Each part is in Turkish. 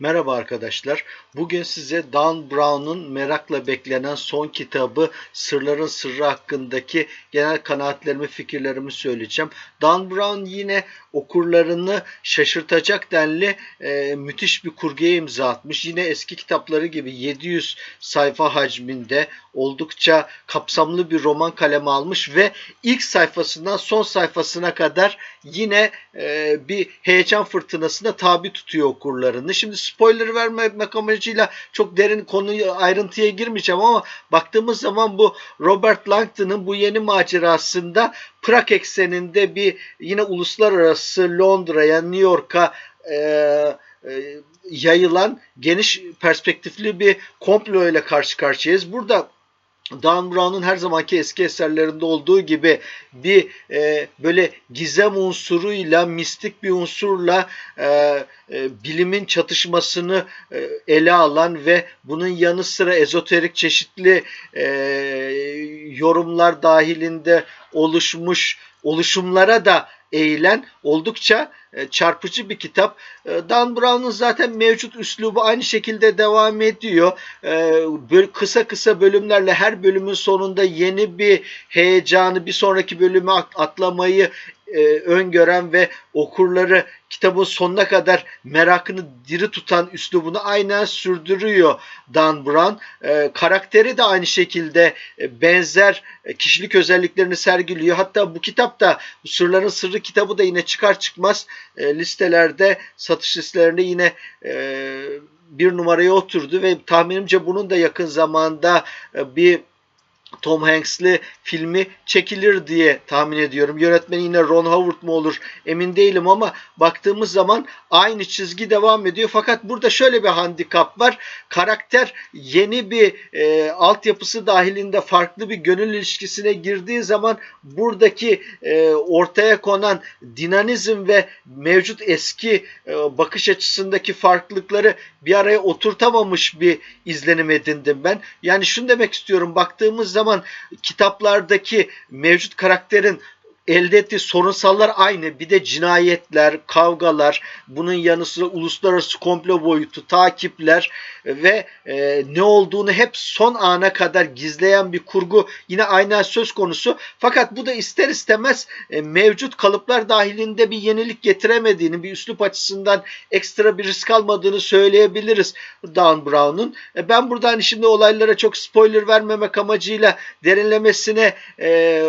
Merhaba arkadaşlar. Bugün size Dan Brown'un merakla beklenen son kitabı Sırların Sırrı hakkındaki genel kanaatlerimi, fikirlerimi söyleyeceğim. Dan Brown yine okurlarını şaşırtacak denli e, müthiş bir kurguya imza atmış. Yine eski kitapları gibi 700 sayfa hacminde oldukça kapsamlı bir roman kaleme almış ve ilk sayfasından son sayfasına kadar yine e, bir heyecan fırtınasına tabi tutuyor okurlarını. Şimdi spoiler vermemek amacıyla çok derin konuyu ayrıntıya girmeyeceğim ama baktığımız zaman bu Robert Langton'ın bu yeni macerasında Prag ekseninde bir yine uluslararası Londra'ya, New York'a e, e, yayılan geniş perspektifli bir komplo ile karşı karşıyayız. Burada Dan Brown'un her zamanki eski eserlerinde olduğu gibi bir e, böyle gizem unsuruyla, mistik bir unsurla e, e, bilimin çatışmasını e, ele alan ve bunun yanı sıra ezoterik çeşitli e, yorumlar dahilinde oluşmuş oluşumlara da eğilen oldukça e, çarpıcı bir kitap. E, Dan Brown'un zaten mevcut üslubu aynı şekilde devam ediyor. Böyle kısa kısa bölümlerle her bölümün sonunda yeni bir heyecanı, bir sonraki bölümü atlamayı e, öngören ve okurları kitabın sonuna kadar merakını diri tutan üslubunu aynen sürdürüyor Dan Brown. E, karakteri de aynı şekilde e, benzer e, kişilik özelliklerini sergiliyor. Hatta bu kitap da Sırların Sırrı kitabı da yine çıkar çıkmaz e, listelerde satış listelerinde yine e, bir numaraya oturdu ve tahminimce bunun da yakın zamanda e, bir Tom Hanks'li filmi çekilir diye tahmin ediyorum. Yönetmeni yine Ron Howard mı olur emin değilim ama baktığımız zaman aynı çizgi devam ediyor. Fakat burada şöyle bir handikap var. Karakter yeni bir e, altyapısı dahilinde farklı bir gönül ilişkisine girdiği zaman buradaki e, ortaya konan dinamizm ve mevcut eski e, bakış açısındaki farklılıkları bir araya oturtamamış bir izlenim edindim ben. Yani şunu demek istiyorum. Baktığımız zaman kitaplardaki mevcut karakterin elde ettiği sorunsallar aynı. Bir de cinayetler, kavgalar, bunun yanı sıra uluslararası komplo boyutu, takipler ve e, ne olduğunu hep son ana kadar gizleyen bir kurgu yine aynen söz konusu. Fakat bu da ister istemez e, mevcut kalıplar dahilinde bir yenilik getiremediğini, bir üslup açısından ekstra bir risk almadığını söyleyebiliriz Dan Brown'un. E, ben burada hani şimdi olaylara çok spoiler vermemek amacıyla derinlemesine e,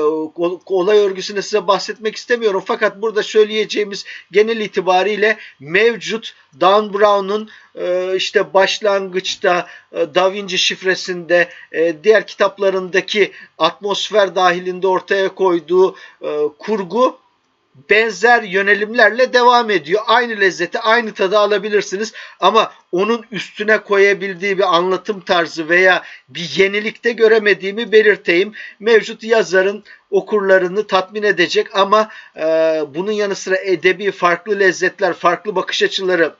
olay örgüsüne size bahsetmek istemiyorum. Fakat burada söyleyeceğimiz genel itibariyle mevcut Dan Brown'un e, işte başlangıçta e, Da Vinci şifresinde e, diğer kitaplarındaki atmosfer dahilinde ortaya koyduğu kurgu benzer yönelimlerle devam ediyor. Aynı lezzeti, aynı tadı alabilirsiniz ama onun üstüne koyabildiği bir anlatım tarzı veya bir yenilikte göremediğimi belirteyim. Mevcut yazarın okurlarını tatmin edecek ama e, bunun yanı sıra edebi farklı lezzetler, farklı bakış açıları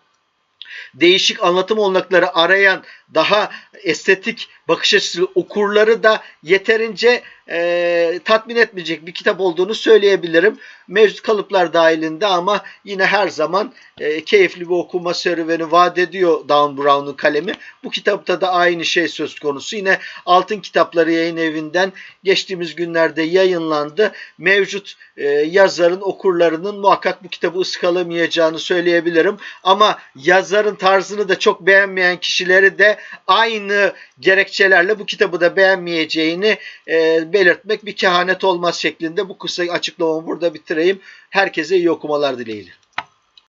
değişik anlatım olanakları arayan daha estetik bakış açısı okurları da yeterince e, tatmin etmeyecek bir kitap olduğunu söyleyebilirim. Mevcut kalıplar dahilinde ama yine her zaman e, keyifli bir okuma serüveni vaat ediyor Dan Brown'un kalemi. Bu kitapta da aynı şey söz konusu. Yine Altın Kitapları yayın evinden geçtiğimiz günlerde yayınlandı. Mevcut e, yazarın okurlarının muhakkak bu kitabı ıskalamayacağını söyleyebilirim. Ama yazarın tarzını da çok beğenmeyen kişileri de aynı gerekçelerle bu kitabı da beğenmeyeceğini e, belirtmek bir kehanet olmaz şeklinde bu kısa açıklamamı burada bitireyim. Herkese iyi okumalar dileğiyle.